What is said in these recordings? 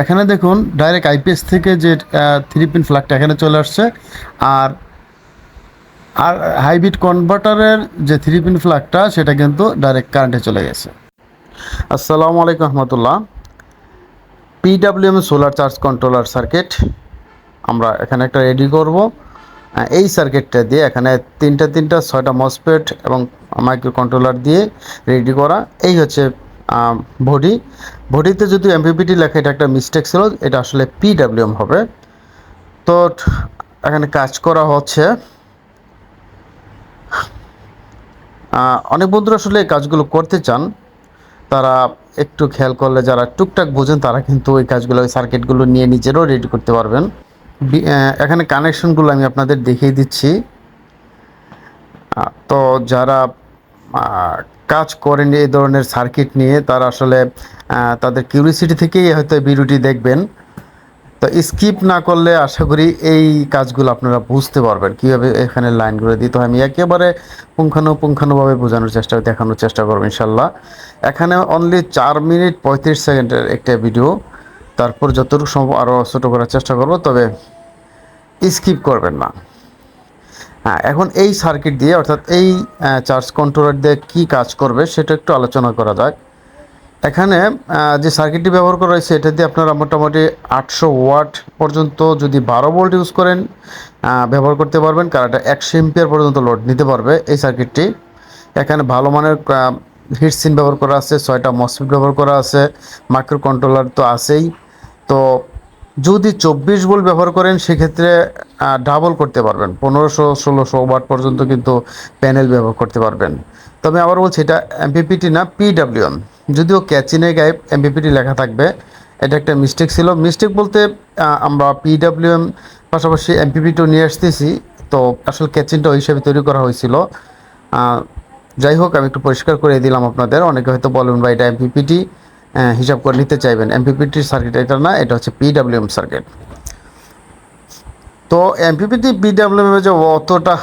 এখানে দেখুন direct IPS থেকে যে থ্রি পিন ফ্ল্যাগটা এখানে চলে আসছে। আর আর হাইব্রিড কনভার্টারের যে থ্রি পিন ফ্ল্যাগটা সেটা কিন্তু ডাইরেক্ট কারেন্টে চলে গেছে। আসসালামু আলাইকুম রহমতুল্লাহ। PWM solar charge controller circuit আমরা এখানে একটা রেডি করব। এই সার্কিটটা দিয়ে এখানে তিনটা তিনটা, ছয়টা মসপেট এবং মাইক্রো কন্ট্রোলার দিয়ে রেডি করা। এই হচ্ছে বডি বডিতে যদি এমপিপিটি লেখা, এটা একটা মিস্টেক ছিল, এটা আসলে পিডাব্লিউএম হবে। তো এখানে কাজ করা হচ্ছে। অনেক বন্ধুরা আসলে এই কাজগুলো করতে চান। তারা একটু খেয়াল করলে যারা টুকটাক বোঝেন, তারা কিন্তু ওই কাজগুলো, ওই সার্কিটগুলো নিয়ে নিজেরও রেডি করতে পারবেন। এখানে কানেকশনগুলো আমি আপনাদের দেখিয়ে দিচ্ছি। তো যারা কাজ করেন এই ধরনের সার্কিট নিয়ে, তারা আসলে তাদের কিউরিসিটি থেকেই হয়তো ভিডিওটি দেখবেন। তো স্কিপ না করলে আশা করি এই কাজগুলো আপনারা বুঝতে পারবেন কীভাবে এখানে লাইনগুলো দিতে হয়। আমি একেবারে পুঙ্খানুপুঙ্খানুভাবে বোঝানোর চেষ্টা, দেখানোর চেষ্টা করব ইনশাল্লাহ। এখানে অনলি চার মিনিট পঁয়ত্রিশ সেকেন্ডের একটা ভিডিও। তারপর যতটুকু সম্ভব আরও ছোটো করার চেষ্টা করব, তবে স্কিপ করবেন না। হ্যাঁ এখন এই সার্কিট দিয়ে, অর্থাৎ এই চার্জ কন্ট্রোলার দিয়ে কী কাজ করবে সেটা একটু আলোচনা করা যাক। এখানে যে সার্কিটটি ব্যবহার করা হয়েছে, এটা দিয়ে আপনারা মোটামুটি আটশো ওয়াট পর্যন্ত যদি বারো ভোল্ট ইউজ করেন ব্যবহার করতে পারবেন, কারণ এটা একশো এম্পিয়ার পর্যন্ত লোড নিতে পারবে এই সার্কিটটি এখানে ভালো মানের হিটসিন ব্যবহার করা আছে, ছয়টা মসফিট ব্যবহার করা আছে মাইক্রো কন্ট্রোলার তো আছেই। তো যদি চব্বিশ ভোল্ট ব্যবহার করেন, সেক্ষেত্রে ডাবল করতে পারবেন। পনেরোশো, ষোলোশো ওয়াট পর্যন্ত কিন্তু প্যানেল ব্যবহার করতে পারবেন। তবে আবার বলছি, এটা এমপিপিটি না পিডাব্লিউএম যদিও ক্যাচিনের গায়ে এমপিপিটি লেখা থাকবে, এটা একটা মিস্টেক ছিল। মিস্টেক বলতে আমরা পিডাব্লিউএম পাশাপাশি এমপিপিটিও নিয়ে আসতেছি। তো আসলে ক্যাচিনটা ওই হিসাবে তৈরি করা হয়েছিল। যাই হোক, আমি একটু পরিষ্কার করে দিলাম আপনাদের। অনেকে হয়তো বলবেন বা এটা এমপিপিটি হিসাব করে নিতে চাইবেন। এমপিপিটির সার্কিট এটা না, এটা হচ্ছে পিডাব্লিউএম সার্কিট তো এমপিপিটি বিডাব্লিউএম যে অতটা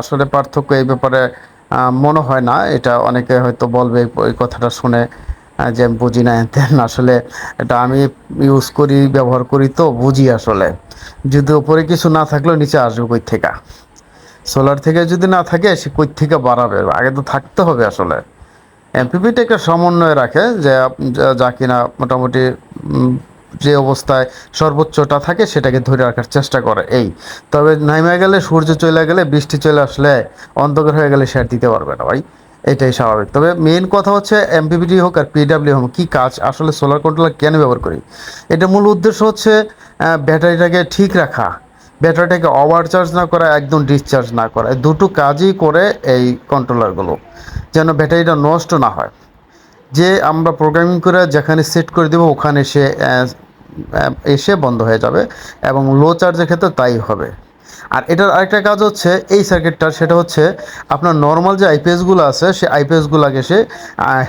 আসলে পার্থক্য এই ব্যাপারে মনে হয় না। এটা অনেকে হয়তো বলবে ওই কথাটা শুনে যে আমি বুঝি না। তেন আসলে এটা আমি ইউজ করি, ব্যবহার করি তো বুঝি আসলে। যদি ওপরে কিছু না থাকলেও নিচে আসবে কই থেকে? সোলার থেকে যদি না থাকে, সে কই থেকে বাড়াবে? আগে তো থাকতে হবে আসলে। এমপিপিটা একটা সমন্বয় রাখে যে যা- কিনা মোটামুটি যে অবস্থায় সর্বোচ্চটা থাকে সেটাকে ধরে রাখার চেষ্টা করে এই। তবে নাইমে গেলে, সূর্য চলে গেলে, বৃষ্টি চলে আসলে অন্ধকার হয়ে গেলে আর দিতে পারবে না ভাই। এটাই স্বাভাবিক। তবে মেন কথা হচ্ছে এমপিপিটি হোক আর পিডাব্লিউ হোক, কী কাজ? আসলে সোলার কন্ট্রোলার কেন ব্যবহার করি? এটা মূল উদ্দেশ্য হচ্ছে ব্যাটারিটাকে ঠিক রাখা। ব্যাটারিটাকে ওভার চার্জ না করা একদম ডিসচার্জ না করা দুটো কাজই করে এই কন্ট্রোলারগুলো যেন ব্যাটারিটা নষ্ট না হয়। যে আমরা প্রোগ্রামিং করে যেখানে সেট করে দেবো, ওখানে সে এসে বন্ধ হয়ে যাবে এবং লো চার্জের ক্ষেত্রে তাই হবে। আর এটার আরেকটা কাজ হচ্ছে, এই সার্কিটটার সেটা হচ্ছে আপনার নর্মাল যে আইপিএসগুলো আছে, সে আইপিএসগুলোকে সে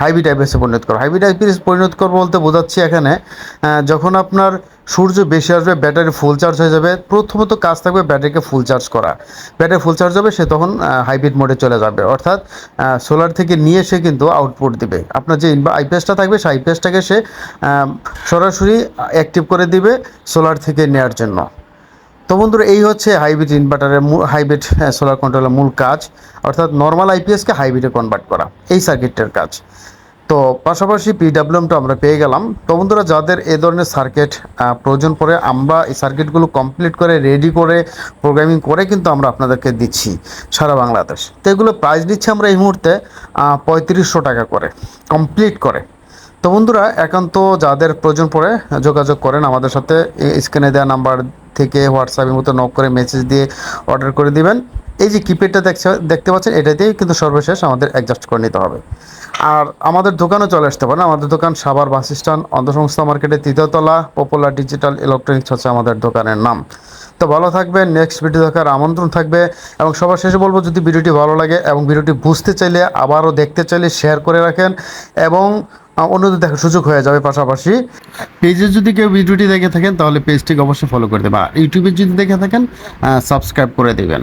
হাইব্রিড আইপিএসে পরিণত করো। হাইব্রিড আইপিএস পরিণত করব বলতে বোঝাচ্ছি এখানে যখন আপনার সূর্য বেশি আসবে, ব্যাটারি ফুল চার্জ হয়ে যাবে। প্রথমত কাজ থাকবে ব্যাটারিকে ফুল চার্জ করা। ব্যাটারি ফুল চার্জ হবে, সে তখন হাইব্রিড মোডে চলে যাবে। অর্থাৎ সোলার থেকে নিয়ে সে কিন্তু আউটপুট দিবে। আপনার যে আইপিএসটা থাকবে, সেই আইপিএসটাকে সে সরাসরি অ্যাক্টিভ করে দিবে সোলার থেকে নেওয়ার জন্য। তো বন্ধুরা, এই হচ্ছে হাইব্রিড ইনভার্টারের হাইব্রিড সোলার কন্ট্রোলের মূল কাজ। অর্থাৎ নর্মাল আইপিএসকে হাইব্রিডে কনভার্ট করা। এই সার্কিটটার কাজ। তো পাশাপাশি পিডাব্লিউএমটা আমরা পেয়ে গেলাম। তো বন্ধুরা, যাদের এ ধরনের সার্কিট প্রয়োজন পড়ে, আমরা এই সার্কিটগুলো কমপ্লিট করে রেডি করে প্রোগ্রামিং করে কিন্তু আমরা আপনাদেরকে দিচ্ছি সারা বাংলাদেশ। তো এগুলো প্রাইস দিচ্ছি আমরা এই মুহূর্তে পঁয়ত্রিশশো টাকা করে কমপ্লিট করে। তো বন্ধুরা, একান্ত যাদের প্রয়োজন পড়ে, যোগাযোগ করেন আমাদের সাথে। স্ক্রিনে দেওয়া নাম্বার থেকে হোয়াটসঅ্যাপের মতো নক করে মেসেজ দিয়ে অর্ডার করে দিবেন। এই যে কিপ্যাডটা দেখছে, দেখতে পাচ্ছেন, এটা দিয়েই কিন্তু সর্বশেষ আমাদের অ্যাডজাস্ট করে নিতে হবে। আর আমাদের দোকানে চলে আসতে পারেন আমাদের দোকান সাভার বাস স্ট্যান্ড, অন্ধসংস্থা মার্কেটের তৃতীয়তলা পপুলার ডিজিটাল ইলেকট্রনিক্স হচ্ছে আমাদের দোকানের নাম। তো ভালো থাকবে নেক্সট ভিডিও দেখার আমন্ত্রণ থাকবে। এবং সবার শেষে বলব, যদি ভিডিওটি ভালো লাগে এবং ভিডিওটি বুঝতে চাইলে, আবারও দেখতে চাইলে শেয়ার করে রাখেন এবং অন্যদের দেখার সুযোগ হয়ে যাবে পাশাপাশি। পেজে যদি কেউ ভিডিওটি দেখে থাকেন, তাহলে পেজটিকে অবশ্যই ফলো করে দেবেন। আর ইউটিউবে যদি দেখে থাকেন সাবস্ক্রাইব করে দেবেন।